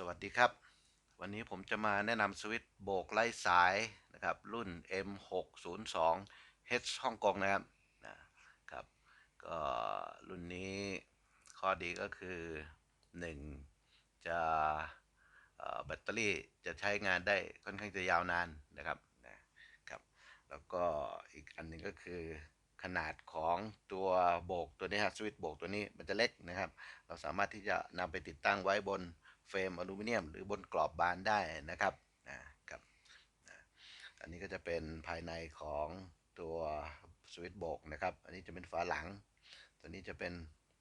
สวัสดีครับ วันนี้ผมจะมาแนะนำสวิตช์โบกไร้สายนะครับ รุ่น M602 H ฮ่องกงนะครับนะครับ ก็รุ่นนี้ข้อดีก็คือ 1 จะแบตเตอรี่จะใช้งานได้ค่อนข้างจะยาวนานนะครับนะครับ แล้วก็อีกอันหนึ่งก็คือขนาดของตัวโบกตัวนี้ฮะสวิตช์โบกตัวนี้มันจะเล็กนะครับ เราสามารถที่จะนำไปติดตั้งไว้บน เฟรมอลูมิเนียม หรือบนกรอบบานได้นะครับนะครับ อันนี้ก็จะเป็นภายในของตัวสวิตช์โบกนะครับ อันนี้จะเป็นฝาหลัง ตัวนี้จะเป็น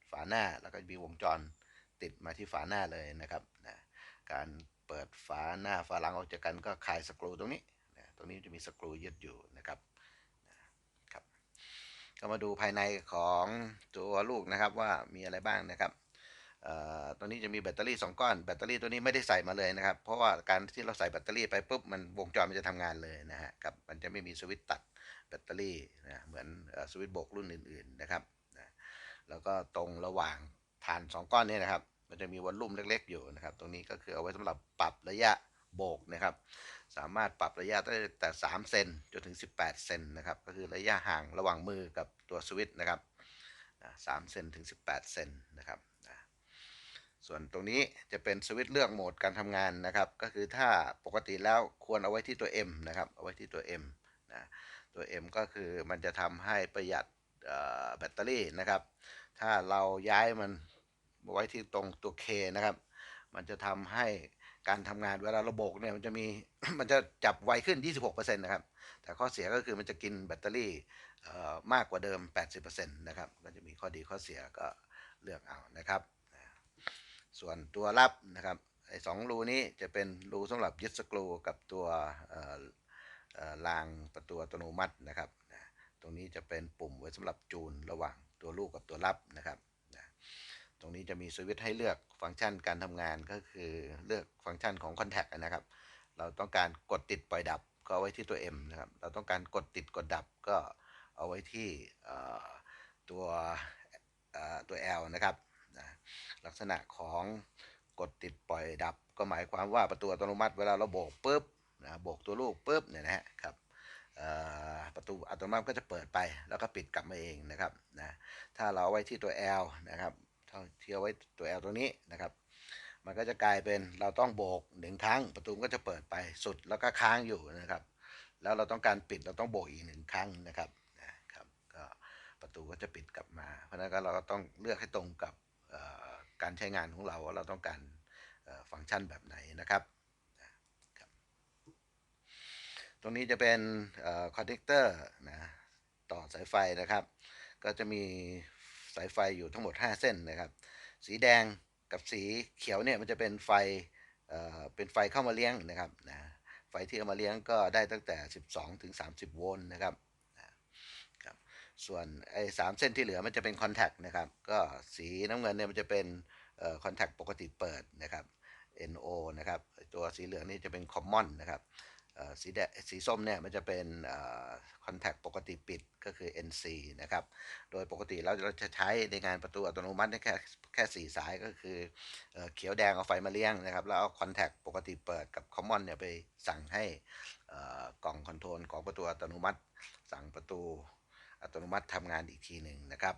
ฝาหน้าแล้วก็มีวงจรติดมาที่ฝาหน้าเลยนะครับนะการเปิดฝาหน้าฝาหลังออกจากกันก็คลายสกรูตรงนี้นะตรงนี้จะมีสกรูยึดอยู่นะครับนะครับ ก็มาดูภายในของตัวลูกนะครับว่ามีอะไรบ้างนะครับ ตัวนี้จะมีแบตเตอรี่ 2 ก้อน แบตเตอรี่ตัวนี้ไม่ได้ใส่มาเลยนะครับ เพราะว่าการที่เราใส่แบตเตอรี่ไปปุ๊บมันวงจรมันจะทำงานเลยนะฮะครับมันจะไม่มีสวิตตัดแบตเตอรี่นะเหมือนสวิตบกรุ่นอื่นๆนะครับนะแล้วก็ตรงระหว่างฐาน 2 ก้อนนี้นะครับ มันจะมีวอลลุ่มเล็ก ๆ อยู่นะครับ ตรงนี้ก็คือเอาไว้สำหรับปรับระยะโบกนะครับ สามารถปรับระยะได้แต่ 3 เซนจนถึง 18 เซนนะครับ ก็คือระยะห่างระหว่างมือกับตัวสวิตนะครับสามเซนถึง 18 เซนนะครับ ส่วนตรงนี้จะเป็นสวิตช์เลือกโหมดการทำงานนะครับ ก็คือถ้าปกติแล้วควรเอาไว้ที่ตัว M นะครับ เอาไว้ที่ตัว M นะตัว M ก็คือมันจะทำให้ประหยัดแบตเตอรี่นะครับ ถ้าเราย้ายมันไว้ที่ตรงตัว K นะครับ มันจะทำให้การทำงานเวลาเราโบกเนี่ยมันจะมีมันจะจับไวขึ้น 26%นะครับ แต่ข้อเสียก็คือมันจะกินแบตเตอรี่มากกว่าเดิม 80%นะครับ ก็จะมีข้อดีข้อเสียก็เลือกเอานะครับ ส่วนตัวรับนะครับไอ้สองรูนี้จะเป็นรูสำหรับยึดสกรูกับตัวเอ่อเอ่อรางประตูอัตโนมัตินะครับนะตรงนี้จะเป็นปุ่มไว้สำหรับจูนระหว่างตัวลูกกับตัวรับนะครับนะตรงนี้จะมีสวิตช์ให้เลือกฟังก์ชันการทำงานก็คือเลือกฟังก์ชันของ Contact นะครับ เราต้องการกดติดปล่อยดับก็เอาไว้ที่ตัว M นะครับ เราต้องการกดติดกดดับก็เอาไว้ที่ตัวเอ่อตัว L นะครับ นะลักษณะของกดติดปล่อยดับ ก็หมายความว่าประตูอัตโนมัติเวลาเราโบกปุ๊บนะโบกตัวลูกปุ๊บเนี่ยนะครับประตูอัตโนมัติก็จะเปิดไป แล้วก็ปิดกลับมาเองนะครับนะถ้าเราไว้ที่ตัว L นะครับถ้าที่เอาไว้ตัว L ตรงนี้นะครับ มันก็จะกลายเป็นเราต้องโบกหนึ่งครั้ง ประตูก็จะเปิดไปสุดแล้วก็ค้างอยู่นะครับ แล้วเราต้องการปิดเราต้องโบกอีกหนึ่งครั้งนะครับนะครับก็ประตูก็จะปิดกลับมา เพราะนั้นก็เราก็ต้องเลือกให้ตรงกับ การใช้งานของเราว่าเราต้องการฟังก์ชันแบบไหนนะครับ ตรงนี้จะเป็นคอนเนคเตอร์นะต่อสายไฟนะครับ ก็จะมีสายไฟอยู่ทั้งหมด 5 เส้นนะครับ สีแดงกับสีเขียวเนี่ยมันจะเป็นไฟเเป็นไฟเข้ามาเลี้ยงนะครับนะไฟที่เอามาเลี้ยงก็ได้ตั้งแต่ 12 ถึง 30 โวลต์นะครับ ส่วนไอ้สามเส้นที่เหลือมันจะเป็นคอนแทคนะครับ ก็สีน้ำเงินเนี่ยมันจะเป็นคอนแทคปกติเปิดนะครับ NO นะครับ ตัวสีเหลืองนี่จะเป็น common นะครับสีแดงสีส้มเนี่ยมันจะเป็นคอนแทคปกติปิดก็คือ NC นะครับ โดยปกติเราเราจะใช้ในงานประตูอัตโนมัติแค่แค่สี่สายก็คือเออเขียวแดงเอาไฟมาเลี้ยงนะครับ แล้วเอาคอนแทคปกติเปิดกับคอมมอนเนี่ยไปสั่งให้กล่องคอนโทรลของประตูอัตโนมัติ สั่งประตู อัตโนมัติทำงานอีกทีหนึ่งนะครับ